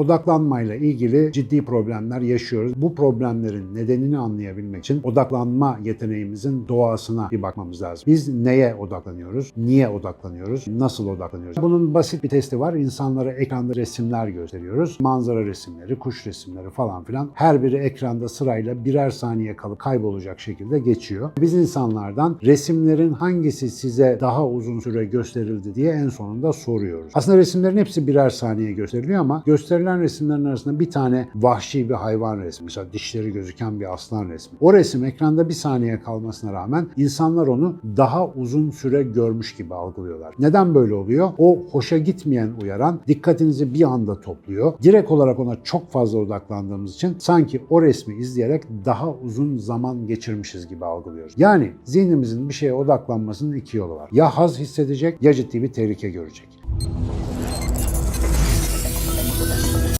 Odaklanmayla ilgili ciddi problemler yaşıyoruz. Bu problemlerin nedenini anlayabilmek için odaklanma yeteneğimizin doğasına bir bakmamız lazım. Biz neye odaklanıyoruz? Niye odaklanıyoruz? Nasıl odaklanıyoruz? Bunun basit bir testi var. İnsanlara ekranda resimler gösteriyoruz. Manzara resimleri, kuş resimleri falan filan. Her biri ekranda sırayla birer saniye kalıp kaybolacak şekilde geçiyor. Biz insanlardan resimlerin hangisi size daha uzun süre gösterildi diye en sonunda soruyoruz. Aslında resimlerin hepsi birer saniye gösteriliyor ama gösterilen resimlerin arasında bir tane vahşi bir hayvan resmi, mesela dişleri gözüken bir aslan resmi. O resim ekranda bir saniye kalmasına rağmen insanlar onu daha uzun süre görmüş gibi algılıyorlar. Neden böyle oluyor? O hoşa gitmeyen uyaran dikkatinizi bir anda topluyor. Direkt olarak ona çok fazla odaklandığımız için sanki o resmi izleyerek daha uzun zaman geçirmişiz gibi algılıyoruz. Yani zihnimizin bir şeye odaklanmasının iki yolu var. Ya haz hissedecek ya ciddi bir tehlike görecek.